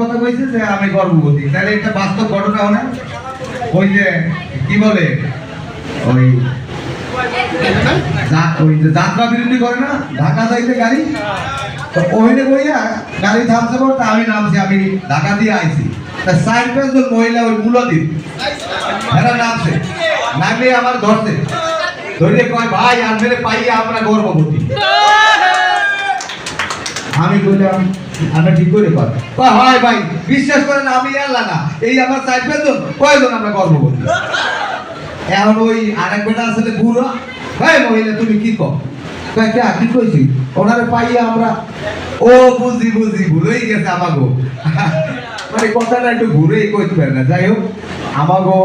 কথা কইছে যে আমি গর্ভবতী। তাহলে এটা বাস্তব ঘটনা না? ওই যে, কি বলে? ওই যে যাত্রা বিরতি করে না? ঢাকা যাইতে গাড়ি? তো ওইনে বইয়া গাড়ি থামছে বলতে আমি নামছি, আমি ঢাকা দিয়ে আইছি। তা সাইড পাঁচজন মহিলা ওই মূলদ্বীপ, এরা নামছে। নামলে আমার ধরছে। ধরে কয়, ভাই আনলে পাইয়া আমরা গর্ভবতী। আমি বললাম আমরা ঠিক করে পার হয় ভাই, বিশ্বাস করেন আমি আল্লাহ না। এই আমার সাইড পেজন কয়জন আমরা গর্ভবতী এখন ওই আরেক বেটা আসলে বুড়ো। ভাই, মহিলা, তুমি কি কে, কি আমরা ও গেছে আমাগো। মানে একটু ঘুরেই না। যাই হোক, আমাগো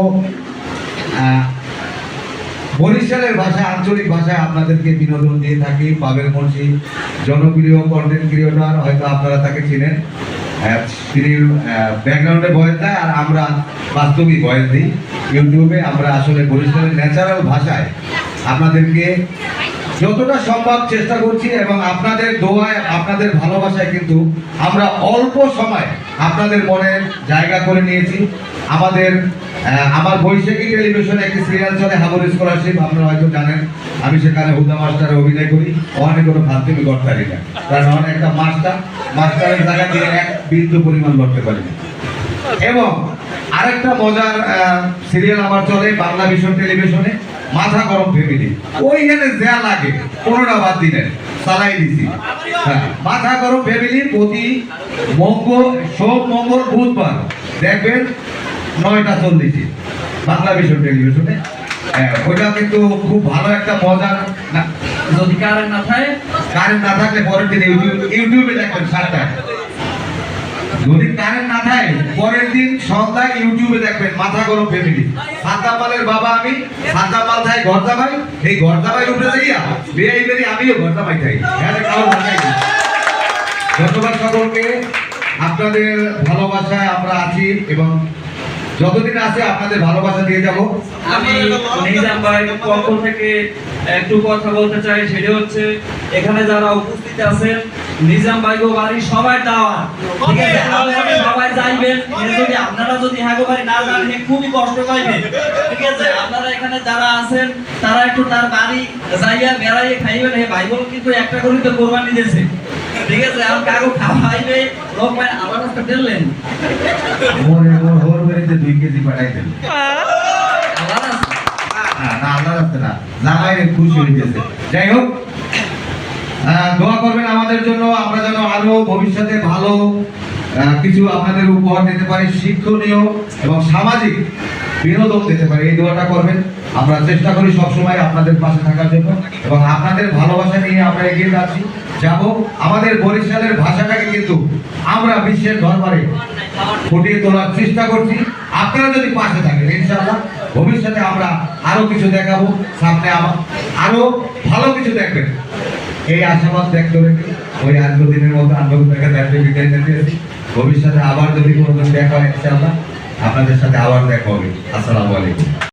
বরিশালের ভাষা আঞ্চলিক ভাষায় আপনাদেরকে বিনোদন দিয়ে থাকি পাবেল মুন্সি জনপ্রিয় কন্টেন্ট ক্রিয়েটর হয়তো আপনারা তাকে চিনেন। আহ, তিনি ব্যাকগ্রাউন্ডে ভয়েস দেয় আর আমরা বাস্তবিক ভয়েস দিই। ইউটিউবে আমরা আসলে বরিশালের ন্যাচারাল ভাষায় আপনাদেরকে যতটা সম্ভব চেষ্টা করছি এবং আপনাদের দোয়ায় আপনাদের ভালোবাসায় কিন্তু আমরা অল্প সময় আপনাদের মনে জায়গা করে নিয়েছি। আমাদের আমার বৈশাখী টেলিভিশনে একটি সিরিয়াল চলে, হাবর স্কলারশিপ আপনারা হয়তো জানেন। আমি সেখানে হুদা মাস্টারে অভিনয় করি। অনেক কোনো ফালতুমি পারি না। কারণ অনেক একটা মাস্টার, মাস্টারের জায়গা দিয়ে এক বিন্দু পরিমাণ করতে পারি এবং আরেকটা মজার সিরিয়াল আমার চলে, বাংলা ভীষণ টেলিভিশনে। মাথা গরম ফ্যামিলি ওইখানে যা লাগে কোনোটা বাদ দিলেন চালাই দিছি। হ্যাঁ, মাথা গরম ফ্যামিলি প্রতি মঙ্গল সোম মঙ্গল বুধবার। দেখবেন নয়টা চল্লিশে। বাংলা ভীষণ টেলিভিশনে। হ্যাঁ, ওইটা কিন্তু খুব ভালো একটা মজার যদি কারেন্ট না থাকে কারেন্ট না থাকলে পরের দিন ইউটিউব ইউটিউবে দেখবেন সাতটায় যদি কারেন্ট না থাকে পরের দিন সন্ধ্যায় ইউটিউবে দেখবেন, মাথা গরম ফ্যামিলি মালের বাবা আমি সাদ্দাম মাল থাই গর্দা ভাই এই গর্দা ভাই উঠে যাইয়া বেরিয়ে বেরিয়ে আমিও গর্দা ভাই নেই। ধন্যবাদ সকলকে। আপনাদের ভালোবাসায় আমরা আছি এবং যতদিন আছে আপনাদের ভালোবাসা দিয়ে যাব। আমি নিজাম ভাই পক্ষ থেকে একটু কথা বলতে চাই, সেটা হচ্ছে, এখানে যারা উপস্থিত আছেন নিজাম ভাই গো বাড়ি সবাই দাওয়া ঠিক আছে? আপনারা সবাই যাইবেন। যদি আপনারা যদি হাগো বাড়ি না যান খুবই কষ্ট পাইবে ঠিক আছে? আপনারা এখানে যারা আছেন তারা একটু তার বাড়ি যাইয়া বেড়াইয়ে খাইবেন। হে ভাই কিন্তু একটা করে তো কোরবানি দিয়েছে। ঠিক আছে? আর কাগো খাওয়াইবে লোক ভাই আমার কাছে দিলেন মনে হোর বেরিতে দুই কেজি পাঠাই দেন। আল্লাহ রাস্তা। না না আল্লাহ রাস্তা না। জামাই খুশি হইতেছে। যাই হোক আমাদের জন্য আমরা যেন আরও ভবিষ্যতে ভালো কিছু আপনাদের উপহার দিতে পারি, শিক্ষণীয় এবং সামাজিক বিনোদন দিতে পারি। এই দোয়াটা করবেন। আমরা চেষ্টা করি সবসময় আপনাদের পাশে থাকার জন্য এবং আপনাদের ভালোবাসা নিয়ে আমরা এগিয়ে যাচ্ছি। যাব, আমাদের বরিশালের ভাষাটাকে কিন্তু আমরা বিশ্বের দরবারে ফুটিয়ে তোলার চেষ্টা করছি। আপনারা যদি পাশে থাকেন, ইনশাআল্লাহ, ভবিষ্যতে আমরা আরও কিছু দেখাবো। সামনে আমার আরও ভালো কিছু দেখবেন। এই আশাবাদ ব্যক্ত রেখে ওই আজ দিনের মতো আন্দোলন থেকে দেখতে বিদায় নিতে আছি। ভবিষ্যতে আবার যদি কোনো দেখা হয়, ইনশাআল্লাহ আপনাদের সাথে আবার দেখা হবে আসসালামু আলাইকুম